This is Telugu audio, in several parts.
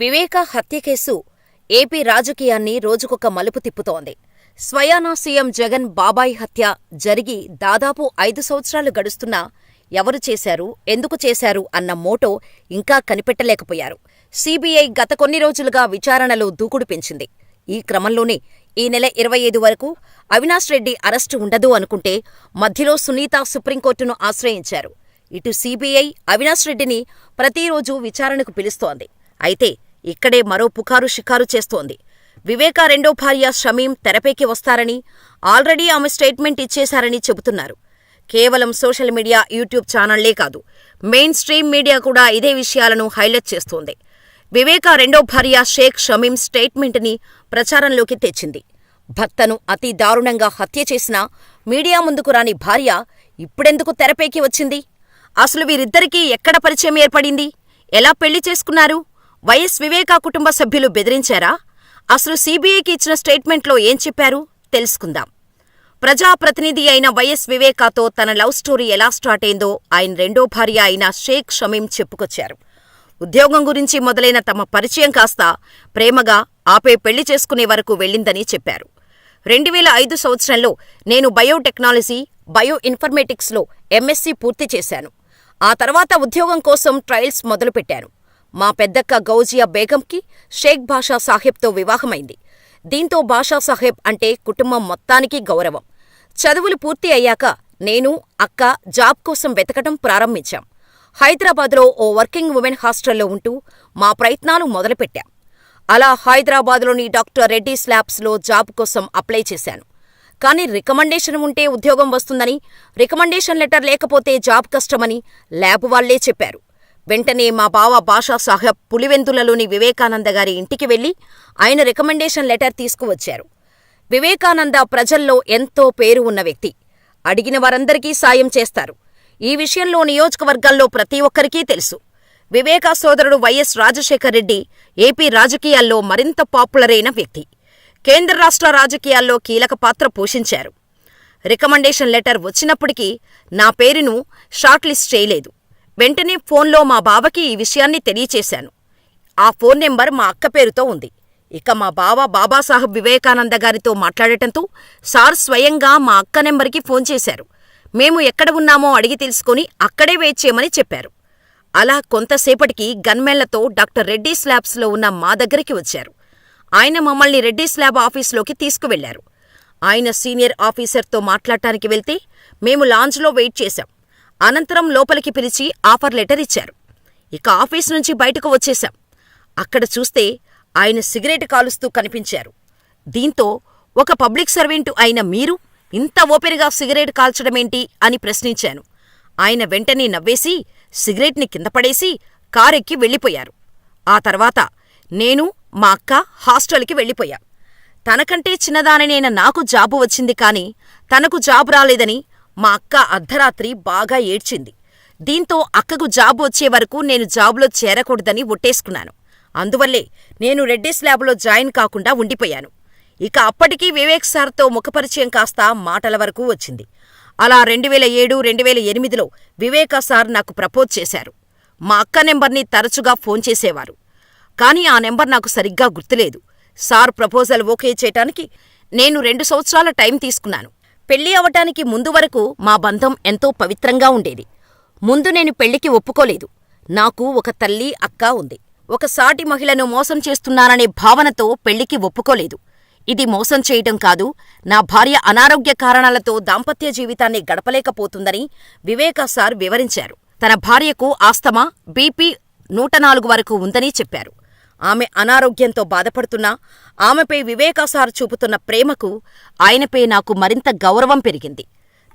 వివేక హత్య కేసు ఏపీ రాజకీయాన్ని రోజుకొక మలుపు తిప్పుతోంది. స్వయానా సీఎం జగన్ బాబాయ్ హత్య జరిగి దాదాపు ఐదు సంవత్సరాలు గడుస్తున్నా ఎవరు చేశారు ఎందుకు చేశారు అన్న మోటో ఇంకా కనిపెట్టలేకపోయారు. సీబీఐ గత కొన్ని రోజులుగా విచారణలో దూకుడు పెంచింది. ఈ క్రమంలోనే ఈ నెల ఇరవై ఐదు వరకు అవినాష్ రెడ్డి అరెస్టు ఉండదు అనుకుంటే మధ్యలో సునీత సుప్రీంకోర్టును ఆశ్రయించారు. ఇటు సీబీఐ అవినాష్ రెడ్డిని ప్రతిరోజూ విచారణకు పిలుస్తోంది. అయితే ఇక్కడే మరో పుకారు షికారు చేస్తోంది. వివేకా రెండో భార్య షమీం తెరపైకి వస్తారని ఆల్రెడీ ఆమె స్టేట్మెంట్ ఇచ్చేశారని చెబుతున్నారు. కేవలం సోషల్ మీడియా యూట్యూబ్ ఛానళ్ళే కాదు మెయిన్ స్ట్రీమ్ మీడియా కూడా ఇదే విషయాలను హైలైట్ చేస్తోంది. వివేకా రెండో భార్య షేక్ షమీం స్టేట్మెంట్ని ప్రచారంలోకి తెచ్చింది. భర్తను అతి దారుణంగా హత్య చేసిన మీడియా ముందుకు రాని భార్య ఇప్పుడెందుకు తెరపైకి వచ్చింది? అసలు వీరిద్దరికీ ఎక్కడ పరిచయం ఏర్పడింది? ఎలా పెళ్ళి చేసుకున్నారు? వైఎస్ వివేకా కుటుంబ సభ్యులు బెదిరించారా? అసలు సీబీఐకి ఇచ్చిన స్టేట్మెంట్లో ఏం చెప్పారు? తెలుసుకుందాం. ప్రజాప్రతినిధి అయిన వైఎస్ వివేకాతో తన లవ్ స్టోరీ ఎలా స్టార్ట్ అయిందో ఆయన రెండో భార్య అయిన షేక్ షమీం చెప్పుకొచ్చారు. ఉద్యోగం గురించి మొదలైన తమ పరిచయం కాస్త ప్రేమగా ఆపే పెళ్ళి చేసుకునే వరకు వెళ్ళిందని చెప్పారు. రెండు వేల ఐదు సంవత్సరంలో నేను బయోటెక్నాలజీ బయో ఇన్ఫర్మేటిక్స్లో ఎంఎస్సీ పూర్తి చేశాను. ఆ తర్వాత ఉద్యోగం కోసం ట్రయల్స్ మొదలుపెట్టాను. మా పెద్దక్క గౌజియా బేగంకి షేక్ బాషా సాహెబ్తో వివాహమైంది. దీంతో బాషా సాహెబ్ అంటే కుటుంబం మొత్తానికి గౌరవం. చదువులు పూర్తి అయ్యాక నేను అక్క జాబ్ కోసం వెతకటం ప్రారంభించాం. హైదరాబాద్లో ఓ వర్కింగ్ ఉమెన్ హాస్టల్లో ఉంటూ మా ప్రయత్నాలు మొదలుపెట్టాం. అలా హైదరాబాద్లోని డాక్టర్ రెడ్డి ల్యాబ్స్లో జాబ్ కోసం అప్లై చేశాను. కానీ రికమెండేషన్ ఉంటే ఉద్యోగం వస్తుందని రికమెండేషన్ లెటర్ లేకపోతే జాబ్ కష్టమని ల్యాబ్ వాళ్ళే చెప్పారు. వెంటనే మా బావ బాషా సాహెబ్ పులివెందులలోని వివేకానంద గారి ఇంటికి వెళ్ళి ఆయన రికమెండేషన్ లెటర్ తీసుకువచ్చారు. వివేకానంద ప్రజల్లో ఎంతో పేరు ఉన్న వ్యక్తి. అడిగిన వారందరికీ సాయం చేస్తారు. ఈ విషయంలో నియోజకవర్గాల్లో ప్రతి ఒక్కరికీ తెలుసు. వివేకా సోదరుడు వైఎస్ రాజశేఖర్ రెడ్డి ఏపీ రాజకీయాల్లో మరింత పాపులర్ అయిన వ్యక్తి. కేంద్ర రాష్ట్ర రాజకీయాల్లో కీలక పాత్ర పోషించారు. రికమెండేషన్ లెటర్ వచ్చినప్పటికీ నా పేరును షార్ట్ లిస్ట్ చేయలేదు. వెంటనే ఫోన్లో మా బావకి ఈ విషయాన్ని తెలియచేశాను. ఆ ఫోన్ నెంబర్ మా అక్క పేరుతో ఉంది. ఇక మా బావ బాబాసాహెబ్ వివేకానంద గారితో మాట్లాడటంతో సార్ స్వయంగా మా అక్క నెంబర్కి ఫోన్ చేశారు. మేము ఎక్కడ ఉన్నామో అడిగి తెలుసుకుని అక్కడే వెయిట్ చేయమని చెప్పారు. అలా కొంతసేపటికి గన్మెన్లతో డాక్టర్ రెడ్డీస్ ల్యాబ్స్లో ఉన్న మా దగ్గరికి వచ్చారు. ఆయన మమ్మల్ని రెడ్డీస్ ల్యాబ్ ఆఫీసులోకి తీసుకువెళ్ళారు. ఆయన సీనియర్ ఆఫీసర్తో మాట్లాడటానికి వెళ్తే మేము లాంజ్లో వెయిట్ చేశాం. అనంతరం లోపలికి పిలిచి ఆఫర్ లెటర్ ఇచ్చారు. ఇక ఆఫీస్ నుంచి బయటకు వచ్చేశాం. అక్కడ చూస్తే ఆయన సిగరెట్ కాలుస్తూ కనిపించారు. దీంతో ఒక పబ్లిక్ సర్వెంటు అయిన మీరు ఇంత ఓపెన్గా సిగరెట్ కాల్చడమేంటి అని ప్రశ్నించాను. ఆయన వెంటనే నవ్వేసి సిగరెట్ని కిందపడేసి కారెక్కి వెళ్ళిపోయారు. ఆ తర్వాత నేను మా అక్క హాస్టల్కి వెళ్ళిపోయాం. తనకంటే చిన్నదాననైన నాకు జాబు వచ్చింది కాని తనకు జాబు రాలేదని మా అక్క అర్ధరాత్రి బాగా ఏడ్చింది. దీంతో అక్కకు జాబ్ వచ్చే వరకు నేను జాబులో చేరకూడదని ఒట్టేసుకున్నాను. అందువల్లే నేను రెడ్డిస్ ల్యాబ్లో జాయిన్ కాకుండా ఉండిపోయాను. ఇక అప్పటికీ వివేక్ సార్తో ముఖపరిచయం కాస్త మాటల వరకు వచ్చింది. అలా రెండువేల ఏడు రెండువేల ఎనిమిదిలో వివేకా సార్ నాకు ప్రపోజ్ చేశారు. మా అక్క నెంబర్ని తరచుగా ఫోన్ చేసేవారు. కానీ ఆ నెంబర్ నాకు సరిగ్గా గుర్తులేదు. సార్ ప్రపోజల్ ఓకే చేయటానికి నేను రెండు సంవత్సరాల టైం తీసుకున్నాను. పెళ్ళి అవటానికి ముందు వరకు మా బంధం ఎంతో పవిత్రంగా ఉండేది. ముందు నేను పెళ్ళికి ఒప్పుకోలేదు. నాకు ఒక తల్లి అక్క ఉంది. ఒక సాటి మహిళను మోసం చేస్తున్నాననే భావనతో పెళ్ళికి ఒప్పుకోలేదు. ఇది మోసం చేయటం కాదు నా భార్య అనారోగ్య కారణాలతో దాంపత్య జీవితాన్ని గడపలేకపోతుందని వివేకా సార్ వివరించారు. తన భార్యకు ఆస్తమా బీపీ నూట నాలుగు వరకు ఉందని చెప్పారు. ఆమె అనారోగ్యంతో బాధపడుతున్నా ఆమెపై వివేకాసార్ చూపుతున్న ప్రేమకు ఆయనపై నాకు మరింత గౌరవం పెరిగింది.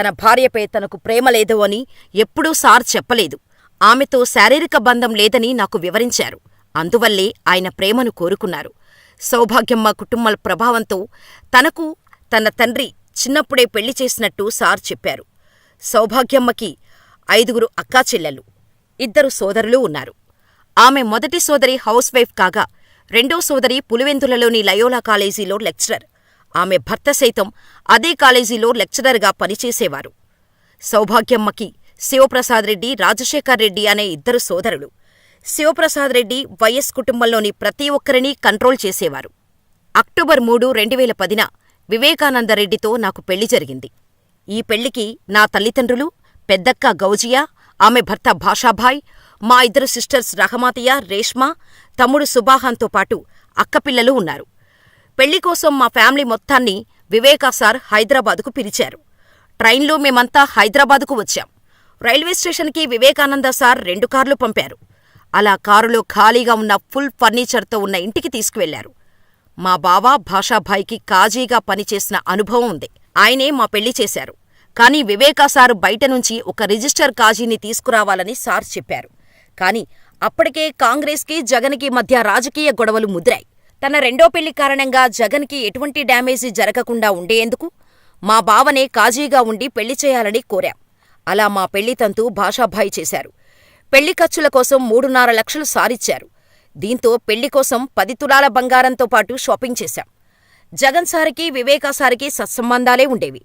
తన భార్యపై తనకు ప్రేమ లేదు అని ఎప్పుడూ సార్ చెప్పలేదు. ఆమెతో శారీరక బంధం లేదని నాకు వివరించారు. అందువల్లే ఆయన ప్రేమను కోరుకున్నారు. సౌభాగ్యమ్మ కుటుంబాల ప్రభావంతో తనకు తన తండ్రి చిన్నప్పుడే పెళ్ళి చేసినట్టు సార్ చెప్పారు. సౌభాగ్యమ్మకి ఐదుగురు అక్కాచెల్లెళ్ళు ఇద్దరు సోదరులు ఉన్నారు. ఆమె మొదటి సోదరి హౌస్ వైఫ్ కాగా రెండో సోదరి పులివెందులలోని లయోలా కాలేజీలో లెక్చరర్. ఆమె భర్త సైతం అదే కాలేజీలో లెక్చరర్గా పనిచేసేవారు. సౌభాగ్యమ్మకి శివప్రసాద్ రెడ్డి రాజశేఖర్ రెడ్డి అనే ఇద్దరు సోదరులు. శివప్రసాద్ రెడ్డి వైఎస్ కుటుంబంలోని ప్రతి ఒక్కరినీ కంట్రోల్ చేసేవారు. అక్టోబర్ మూడు రెండు వేల పదిన వివేకానందరెడ్డితో నాకు పెళ్ళి జరిగింది. ఈ పెళ్ళికి నా తల్లిదండ్రులు పెద్దక్క గౌజియా ఆమె భర్త భాషాభాయ్ మా ఇద్దరు సిస్టర్స్ రహమాతియా రేష్మా తమ్ముడు సుబాహాన్తో పాటు అక్కపిల్లలు ఉన్నారు. పెళ్ళి కోసం మా ఫ్యామిలీ మొత్తాన్ని వివేకా సార్ హైదరాబాదుకు పిలిచారు. ట్రైన్లో మేమంతా హైదరాబాదుకు వచ్చాం. రైల్వే స్టేషన్కి వివేకానంద సార్ రెండు కార్లు పంపారు. అలా కారులో ఖాళీగా ఉన్న ఫుల్ ఫర్నిచర్తో ఉన్న ఇంటికి తీసుకువెళ్ళారు. మా బావ భాషాభాయికి కాజీగా పనిచేసిన అనుభవం ఉంది. ఆయనే మా పెళ్ళి చేశారు. కానీ వివేకా సారు బయట నుంచి ఒక రిజిస్టర్ కాజీని తీసుకురావాలని సార్ చెప్పారు. కాని అప్పటికే కాంగ్రెస్కి జగన్కి మధ్య రాజకీయ గొడవలు ముదిరాయి. తన రెండో పెళ్ళి కారణంగా జగన్కి ఎటువంటి డ్యామేజీ జరగకుండా ఉండేందుకు మా బావనే కాజీగా ఉండి పెళ్ళి చేయాలని కోరాం. అలా మా పెళ్ళి తంతు భాషాభాయ్ చేశారు. పెళ్ళి ఖర్చుల కోసం మూడున్నర లక్షలు సారిచ్చారు. దీంతో పెళ్ళి కోసం పది తులాల బంగారంతో పాటు షాపింగ్ చేశాం. జగన్ సారికి వివేకా సారికి సత్సంబంధాలే ఉండేవి.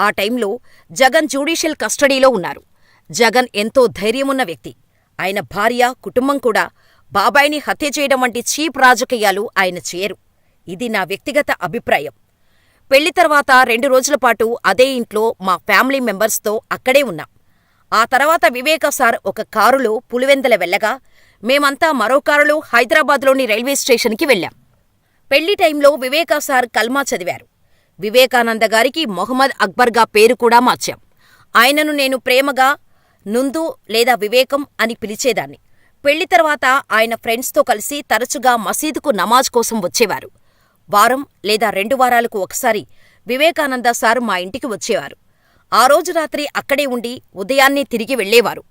ఆ టైంలో జగన్ జ్యుడీషియల్ కస్టడీలో ఉన్నారు. జగన్ ఎంతో ధైర్యమున్న వ్యక్తి. ఆయన భార్య కుటుంబం కూడా బాబాయిని హత్య చేయడం వంటి చీప్ రాజకీయాలు ఆయన చేయరు. ఇది నా వ్యక్తిగత అభిప్రాయం. పెళ్ళి తర్వాత రెండు రోజుల పాటు అదే ఇంట్లో మా ఫ్యామిలీ మెంబర్స్తో అక్కడే ఉన్నాం. ఆ తర్వాత వివేక సార్ ఒక కారులో పులివెందల వెళ్ళగా మేమంతా మరో కారులో హైదరాబాద్లోని రైల్వే స్టేషన్కి వెళ్ళాం. పెళ్ళి టైంలో వివేకా సార్ కల్మా చదివారు. వివేకానంద గారికి మొహమ్మద్ అక్బర్గా పేరు కూడా మార్చాం. ఆయనను నేను ప్రేమగా నుందు లేదా వివేకం అని పిలిచేదాన్ని. పెళ్ళి తర్వాత ఆయన ఫ్రెండ్స్తో కలిసి తరచుగా మసీదుకు నమాజ్ కోసం వచ్చేవారు. వారం లేదా రెండు వారాలకు ఒకసారి వివేకానంద సార్ మా ఇంటికి వచ్చేవారు. ఆ రోజు రాత్రి అక్కడే ఉండి ఉదయాన్నే తిరిగి వెళ్ళేవారు.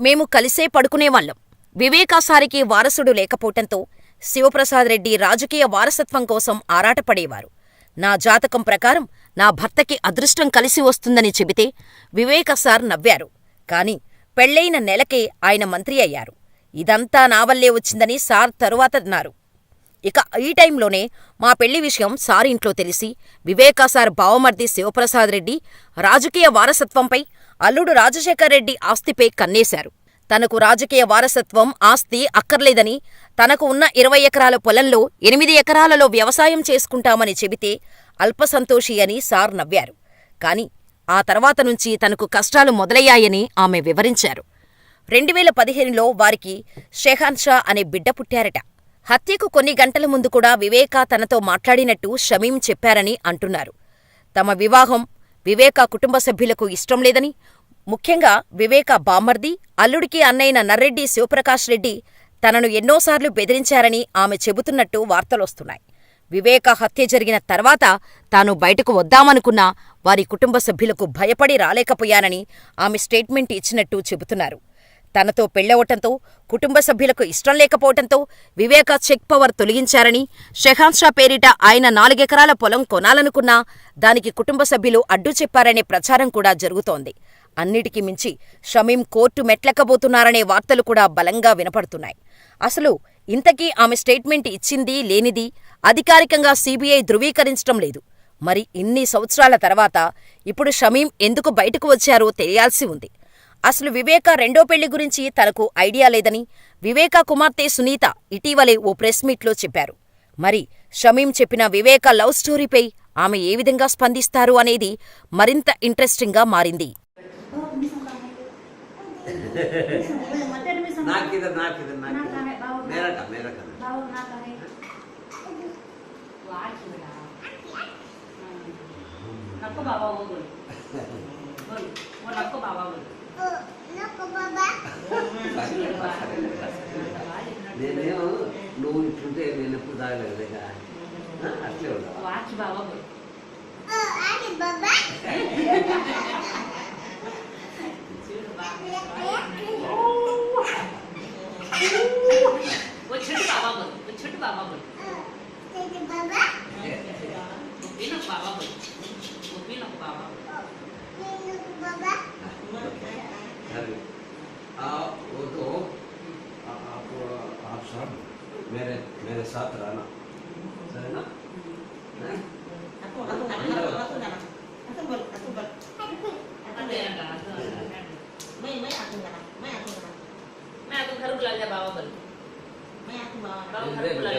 మేము కలిసే పడుకునేవాళ్ళం వివేకాసారికి వారసుడు లేకపోవటంతో శివప్రసాద్ రెడ్డి రాజకీయ వారసత్వం కోసం ఆరాటపడేవారు. నా జాతకం ప్రకారం నా భర్తకి అదృష్టం కలిసి వస్తుందని చెబితే వివేక సార్ నవ్వారు. కాని పెళ్ళైన నెలకే ఆయన మంత్రి అయ్యారు. ఇదంతా నా వల్లే వచ్చిందని సార్ తరువాత అన్నారు. ఇక ఈ టైంలోనే మా పెళ్ళి విషయం సార్ ఇంట్లో తెలిసి వివేకా సార్ బావమర్ది శివప్రసాద్ రెడ్డి రాజకీయ వారసత్వంపై అల్లుడు రాజశేఖర్ రెడ్డి ఆస్తిపై కన్నేశారు. తనకు రాజకీయ వారసత్వం ఆస్తి అక్కర్లేదని తనకు ఉన్న ఇరవై ఎకరాల పొలంలో ఎనిమిది ఎకరాలలో వ్యవసాయం చేసుకుంటామని చెబితే అల్పసంతోషి అని సార్ నవ్వారు. కాని ఆ తర్వాత నుంచి తనకు కష్టాలు మొదలయ్యాయని ఆమె వివరించారు. రెండువేల పదిహేనులో వారికి షెహాన్ షా అనే బిడ్డ పుట్టారట. హత్యకు కొన్ని గంటల ముందు కూడా వివేకా తనతో మాట్లాడినట్టు షమీం చెప్పారని అంటున్నారు. తమ వివాహం వివేకా కుటుంబ సభ్యులకు ఇష్టం లేదని ముఖ్యంగా వివేకా బామ్మర్ది అల్లుడికి అన్నైన నర్రెడ్డి శివప్రకాష్ రెడ్డి తనను ఎన్నోసార్లు బెదిరించారని ఆమె చెబుతున్నట్టు వార్తలొస్తున్నాయి. వివేక హత్య జరిగిన తర్వాత తాను బయటకు వద్దామనుకున్నా వారి కుటుంబ సభ్యులకు భయపడి రాలేకపోయానని ఆమె స్టేట్మెంట్ ఇచ్చినట్టు చెబుతున్నారు. తనతో పెళ్ళవటంతో కుటుంబ సభ్యులకు ఇష్టం లేకపోవటంతో వివేక చెక్ పవర్ తొలగించారని షెహాన్షా పేరిట ఆయన నాలుగెకరాల పొలం కొనాలనుకున్నా దానికి కుటుంబ సభ్యులు అడ్డు చెప్పారనే ప్రచారం కూడా జరుగుతోంది. అన్నిటికీ మించి షమీం కోర్టు మెట్లెక్కబోతున్నారనే వార్తలు కూడా బలంగా వినపడుతున్నాయి. అసలు ఇంతకీ ఆమె స్టేట్మెంట్ ఇచ్చింది లేనిది? అధికారికంగా సీబీఐ ధృవీకరించడం లేదు. మరి ఇన్ని సంవత్సరాల తర్వాత ఇప్పుడు షమీం ఎందుకు బయటకు వచ్చారో తెలియాల్సి ఉంది. అసలు వివేక రెండో పెళ్ళి గురించి తనకు ఐడియా లేదని వివేక కుమార్తె సునీత ఇటీవలే ఓ ప్రెస్ మీట్లో చెప్పారు. మరి షమీం చెప్పిన వివేక లవ్ స్టోరీపై ఆమె ఏ విధంగా స్పందిస్తారు అనేది మరింత ఇంట్రెస్టింగ్గా మారింది. नाक किधर नाक किधर नाक नाक कहाँ है? किधर बाबू मेरा का मेरा का बाबू ना करे वाच बेटा नको बाबा वो बोल बोल वो नको बाबा बोल నేనేమో నువ్వు ఇట్లుంటే నేను ఎప్పుడు తాగలేదుగా అట్లే ఉన్నా वाच बाबा बोल बुला लेंगे बाबा बल घर बुला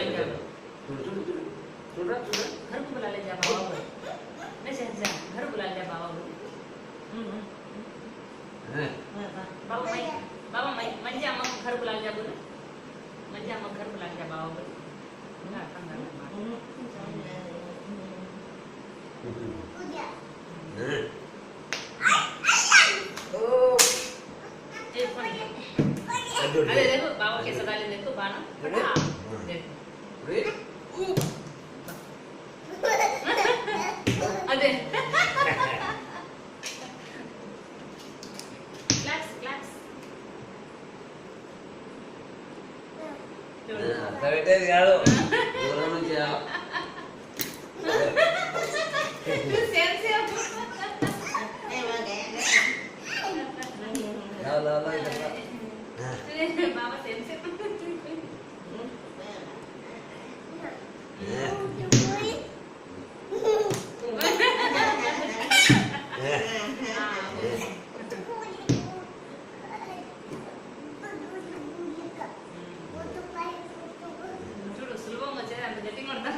అదే లేదు బాబుకి సదాలి లేదు బాణం సులభంగా వచ్చేది అంత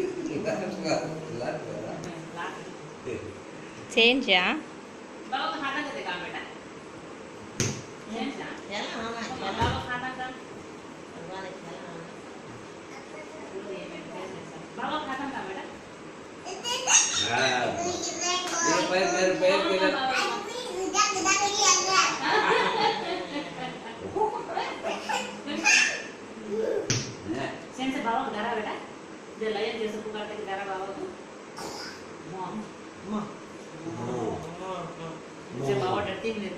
నాకు, నాకు ఇది. నేను నాకు ఇది. నేను ఆంకిది, ఆంకిది. అంకేం కట్టింది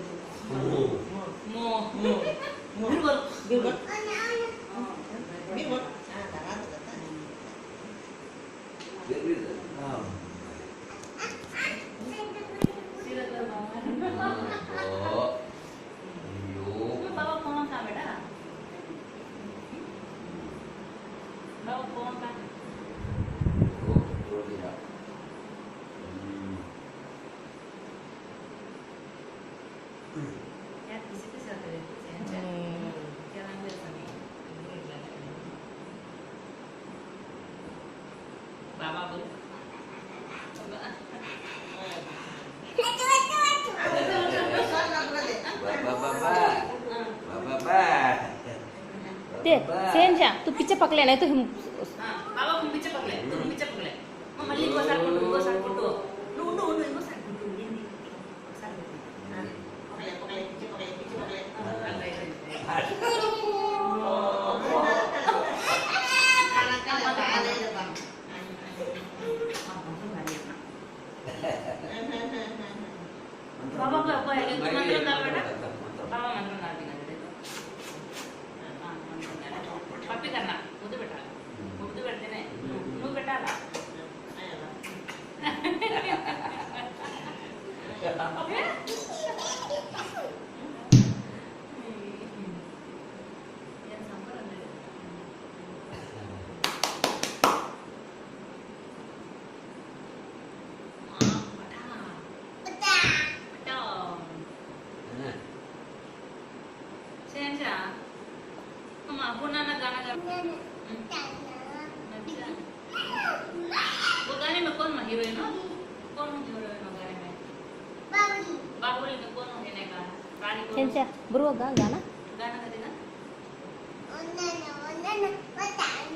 ये सेम जा तू पीछे पकड़े नहीं तो हम बाबा तुम पीछे पकड़े तुम पीछे पकड़े मैं मल्ली को सर को को सर को नो नो नो इनको सर को ये नहीं सर पकड़े पकड़े पीछे पकड़े पीछे पकड़े बाबा का बाबा मंत्र ना बाबा मंत्र ना Tapi. वो गाने में कौन हीरोइन हो कौन हीरोइन हो गाने में बाहुबली में कौन है का रानी को చేంజా బురువగా గానా गाना का देना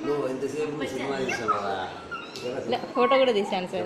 నువ్వు ఎంతసేపు సినిమా తీసావా ఫోటో కూడా తీశాను సార్